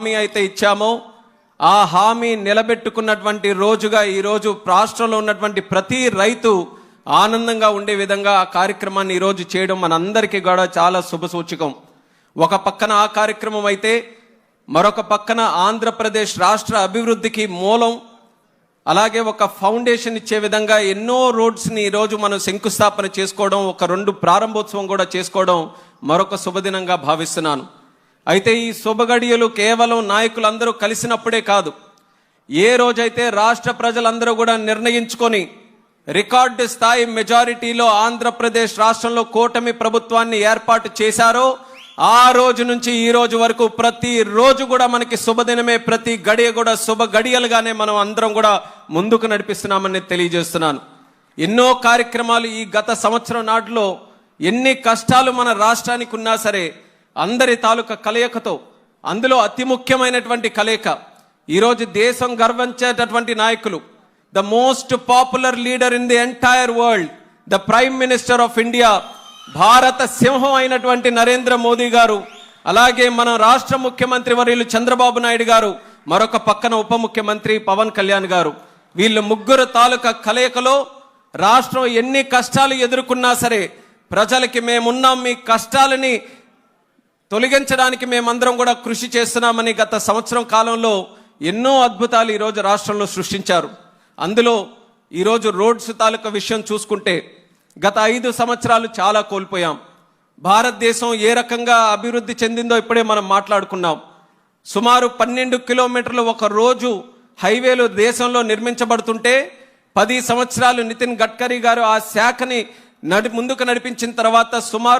హామీ అయితే ఇచ్చామో ఆ హామీ నిలబెట్టుకున్నటువంటి రోజుగా ఈరోజు రాష్ట్రంలో ఉన్నటువంటి ప్రతి రైతు ఆనందంగా ఉండే విధంగా ఆ కార్యక్రమాన్ని ఈరోజు చేయడం మనందరికీ కూడా చాలా శుభ సూచకం. ఒక పక్కన ఆ కార్యక్రమం అయితే మరొక పక్కన ఆంధ్రప్రదేశ్ రాష్ట్ర అభివృద్ధికి మూలం అలాగే ఒక ఫౌండేషన్ ఇచ్చే విధంగా ఎన్నో రోడ్స్ని ఈరోజు మనం శంకుస్థాపన చేసుకోవడం ఒక రెండు ప్రారంభోత్సవం కూడా చేసుకోవడం మరొక శుభదినంగా భావిస్తున్నాను. అయితే ఈ శుభగడియలు కేవలం నాయకులందరూ కలిసినప్పుడే కాదు. ఏ రోజైతే రాష్ట్ర ప్రజలందరూ కూడా నిర్ణయించుకొని రికార్డు స్థాయి మెజారిటీలో ఆంధ్రప్రదేశ్ రాష్ట్రంలో కూటమి ప్రభుత్వాన్ని ఏర్పాటు చేశారో ఆ రోజు నుంచి ఈ రోజు వరకు ప్రతి రోజు కూడా మనకి శుభదినమే ప్రతి గడియ కూడా శుభ గడియలుగానే మనం అందరం కూడా ముందుకు నడిపిస్తున్నామని తెలియజేస్తున్నాను. ఎన్నో కార్యక్రమాలు ఈ గత సంవత్సరం నాటిలో ఎన్ని కష్టాలు మన రాష్ట్రానికి ఉన్నా సరే అందరి తాలూకా కలయికతో అందులో అతి ముఖ్యమైనటువంటి కలయిక. ఈరోజు దేశం గర్వించేటటువంటి నాయకులు the most popular leader in the entire world the prime minister of India Bharat సింహం అయినటువంటి నరేంద్ర మోదీ గారు అలాగే మన రాష్ట్ర ముఖ్యమంత్రి వర్యులు చంద్రబాబు నాయుడు గారు మరొక పక్కన ఉప ముఖ్యమంత్రి పవన్ కళ్యాణ్ గారు. వీళ్ళు ముగ్గురు తాలూకా కలయికలో రాష్ట్రం ఎన్ని కష్టాలు ఎదుర్కొన్నా సరే ప్రజలకి మేమున్నాం మీ కష్టాలని తొలగించడానికి మేమందరం కూడా కృషి చేస్తున్నామని గత సంవత్సరం కాలంలో ఎన్నో అద్భుతాలు ఈరోజు రాష్ట్రంలో సృష్టించారు. అందులో ఈరోజు రోడ్స్ తాలూకా విషయం చూసుకుంటే గత ఐదు సంవత్సరాలు చాలా కోల్పోయాం. భారతదేశం ఏ రకంగా అభివృద్ధి చెందిందో ఇప్పుడే మనం మాట్లాడుకున్నాం. సుమారు పన్నెండు కిలోమీటర్లు ఒక రోజు హైవేలు దేశంలో నిర్మించబడుతుంటే పది సంవత్సరాలు నితిన్ గడ్కరీ గారు ఆ శాఖని నడి ముందుకు నడిపించిన తర్వాత సుమారు